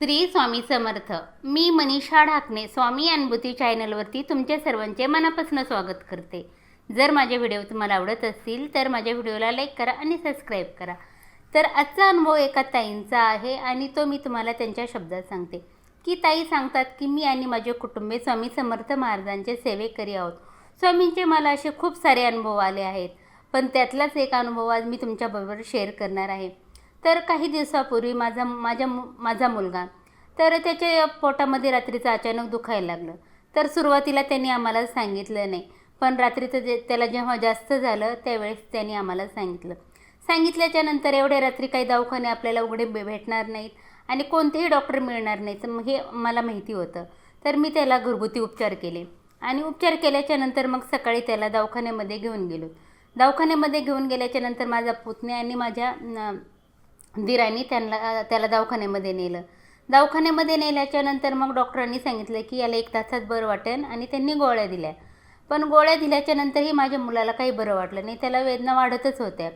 श्री स्वामी समर्थ. मी मनीषा ढाकणे स्वामी अनुभूती चॅनलवरती तुमच्या सर्वांचे मनापासून स्वागत करते. जर माझे व्हिडिओ तुम्हाला आवडत असतील तर माझ्या व्हिडिओला लाईक करा आणि सबस्क्राईब करा. तर आजचा अनुभव एका ताईंचा आहे आणि तो मी तुम्हाला त्यांच्या शब्दात सांगते. की ताई सांगतात की मी आणि माझे कुटुंबे स्वामी समर्थ महाराजांचे सेवेकरी आहोत. स्वामींचे मला असे खूप सारे अनुभव आले आहेत. पण त्यातलाच एक अनुभव आज मी तुमच्याबरोबर शेअर करणार आहे. तर काही दिवसापूर्वी माझा माझ्या मु- माझा मुलगा तर त्याच्या पोटामध्ये रात्रीचं अचानक दुखायला लागलं. तर सुरुवातीला त्यांनी आम्हाला सांगितलं नाही पण रात्रीचं जे त्याला जेव्हा जास्त झालं त्यावेळेस त्यांनी आम्हाला सांगितलं. सांगितल्याच्या नंतर एवढ्या रात्री काही दवाखाने आपल्याला उघडे भेटणार नाहीत आणि कोणतेही डॉक्टर मिळणार नाहीत हे मला माहिती होतं. तर मी त्याला घरगुती उपचार केले आणि उपचार केल्याच्यानंतर मग सकाळी त्याला दवाखान्यामध्ये घेऊन गेलो. दवाखान्यामध्ये घेऊन गेल्याच्यानंतर माझा पुतण्या आणि माझ्या न- दिरांनी त्यांना त्याला दवाखान्यामध्ये नेलं. दवाखान्यामध्ये नेल्याच्या नंतर मग डॉक्टरांनी सांगितलं की याला एक तासात बरं वाटेल आणि त्यांनी गोळ्या दिल्या. पण गोळ्या दिल्याच्या नंतरही माझ्या मुलाला काही बरं वाटलं नाही. त्याला वेदना वाढतच होत्या.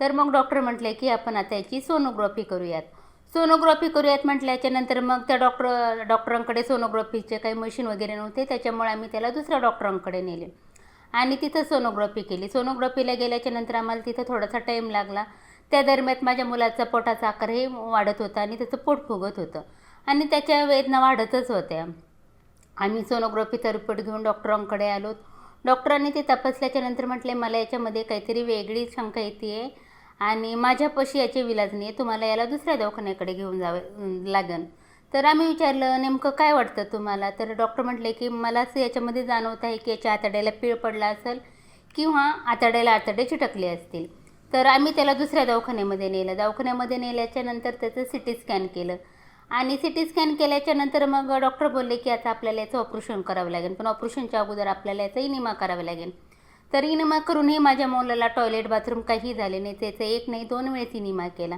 तर मग डॉक्टर म्हटले की आपण आता याची सोनोग्राफी करूयात. सोनोग्राफी करूयात म्हटल्याच्या नंतर मग त्या डॉक्टर डॉक्टरांकडे सोनोग्राफीचे काही मशीन वगैरे नव्हते. त्याच्यामुळे आम्ही त्याला दुसऱ्या डॉक्टरांकडे नेले. आणि तिथं सोनोग्राफी केली. सोनोग्राफीला गेल्याच्यानंतर आम्हाला तिथं थोडासा टाईम लागला. त्या दरम्यान माझ्या मुलाचा पोटाचा आकारही वाढत होता आणि त्याचं पोट फुगत होतं. आणि त्याच्या वेदना वाढतच होत्या. आम्ही सोनोग्राफीचा रिपोर्ट घेऊन डॉक्टरांकडे आलो. डॉक्टरांनी ते तपासल्याच्या नंतर म्हटले मला याच्यामध्ये काहीतरी वेगळी शंका येते आहे आणि माझ्यापाशी याचे विलाज नाही आहे तुम्हाला याला दुसऱ्या दवाखान्याकडे घेऊन जावं लागेल तर आम्ही विचारलं नेमकं काय वाटतं तुम्हाला? तर डॉक्टर म्हटले की मला असं याच्यामध्ये जाणवत आहे की याच्या आतड्याला पीळ पडला असेल किंवा आतड्याला आतडे चिटकले असतील. तर आम्ही त्याला दुसऱ्या दवाखान्यामध्ये नेलं. दवाखान्यामध्ये नेल्याच्यानंतर त्याचं सी टी स्कॅन केलं. आणि सी टी स्कॅन केल्याच्यानंतर मग डॉक्टर बोलले की आता आपल्याला याचं ऑपरेशन करावं लागेल. पण ऑपरेशनच्या अगोदर आपल्याला याचा इनिमा करावा लागेल. तर इनिमा करूनही माझ्या मुलाला टॉयलेट बाथरूम काही झाले नाही. त्याचं एक नाही दोन वेळेस इनिमा केला.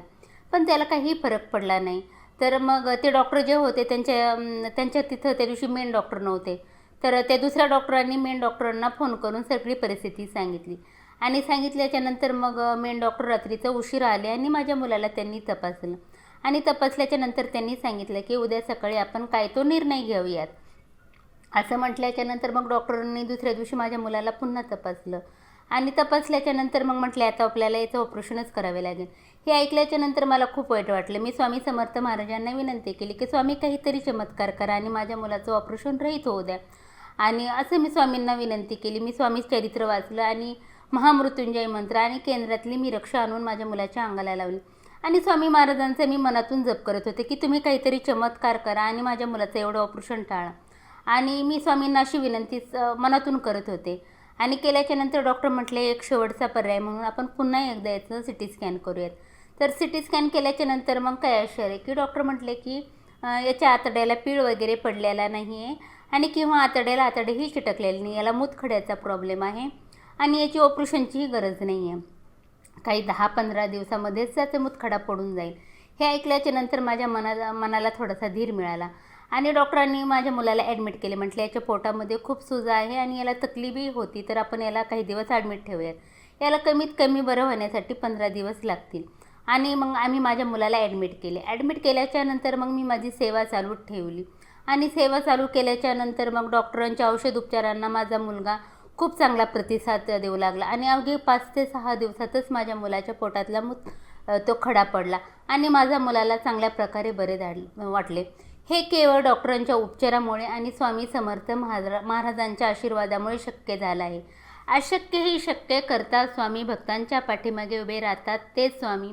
पण त्याला काही फरक पडला नाही. तर मग ते डॉक्टर जे होते त्यांच्या त्यांच्या तिथं त्या दिवशी मेन डॉक्टर नव्हते. तर त्या दुसऱ्या डॉक्टरांनी मेन डॉक्टरांना फोन करून सगळी परिस्थिती सांगितली. आणि सांगितल्याच्यानंतर मग मेन डॉक्टर रात्रीचं उशीर आले आणि माझ्या मुलाला त्यांनी तपासलं. आणि तपासल्याच्या नंतर त्यांनी सांगितलं की उद्या सकाळी आपण काय तो निर्णय घेऊयात. असं म्हटल्याच्या नंतर मग डॉक्टरांनी दुसऱ्या दिवशी माझ्या मुलाला पुन्हा तपासलं. आणि तपासल्याच्या नंतर मग म्हटले आता आपल्याला याचं ऑपरेशनच करावे लागेल. हे ऐकल्याच्या नंतर मला खूप वाईट वाटलं. मी स्वामी समर्थ महाराजांना विनंती केली की स्वामी काहीतरी चमत्कार करा आणि माझ्या मुलाचं ऑपरेशन रहित होऊ द्या. आणि असं मी स्वामींना विनंती केली. मी स्वामी चरित्र वाचलं आणि महामृत्युंजय मंत्र आणि केंद्रातली मी रक्षा आणून माझ्या मुलाच्या अंगाला लावली. आणि स्वामी महाराजांचे मी मनातून जप करत होते की तुम्ही काहीतरी चमत्कार करा आणि माझ्या मुलाचं एवढं ऑपरेशन टाळा. आणि मी स्वामींना अशी विनंती मनातून करत होते. आणि केल्याच्यानंतर डॉक्टर म्हटले एक शेवटचा पर्याय म्हणून आपण पुन्हा एकदा याचं सी टी स्कॅन करूयात. तर सी टी स्कॅन केल्याच्यानंतर मग काय आश्चर्य की डॉक्टर म्हटले की याच्या आतड्याला पीळ वगैरे पडलेला नाही आहे आणि किंवा आतड्याला आतडेही चिटकलेली नाही याला मूतखड्याचा प्रॉब्लेम आहे. आणि याची ऑपरेशनचीही गरज नाही आहे काही दहा पंधरा दिवसामध्येच त्याचा मुतखडा पडून जाईल. हे ऐकल्याच्या नंतर माझ्या मनाला मनाला थोडासा धीर मिळाला. आणि डॉक्टरांनी माझ्या मुलाला ॲडमिट केले. म्हटलं याच्या पोटामध्ये खूप सुजा आहे आणि याला तकलीफही होती तर आपण याला काही दिवस ॲडमिट ठेवूयात. याला कमीत कमी बरं होण्यासाठी पंधरा दिवस लागतील. आणि मग आम्ही माझ्या मुलाला ॲडमिट केले. ॲडमिट केल्याच्यानंतर मग मी माझी सेवा चालू ठेवली. आणि सेवा चालू केल्याच्यानंतर मग डॉक्टरांच्या औषध उपचारांना माझा मुलगा खूप चांगला प्रतिसाद देऊ लागला. आणि अवघे पाच ते सहा दिवसातच माझ्या मुलाच्या पोटातला मूत तो खडा पडला आणि माझ्या मुलाला चांगल्या प्रकारे बरे धाड वाटले. हे केवळ डॉक्टरांच्या उपचारामुळे आणि स्वामी समर्थ महारा महाराजांच्या आशीर्वादामुळे शक्य झालं आहे. अशक्य ही शक्य करता स्वामी भक्तांच्या पाठीमागे उभे राहतात ते स्वामी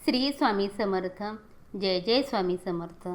श्री स्वामी समर्थ. जय जय स्वामी समर्थ.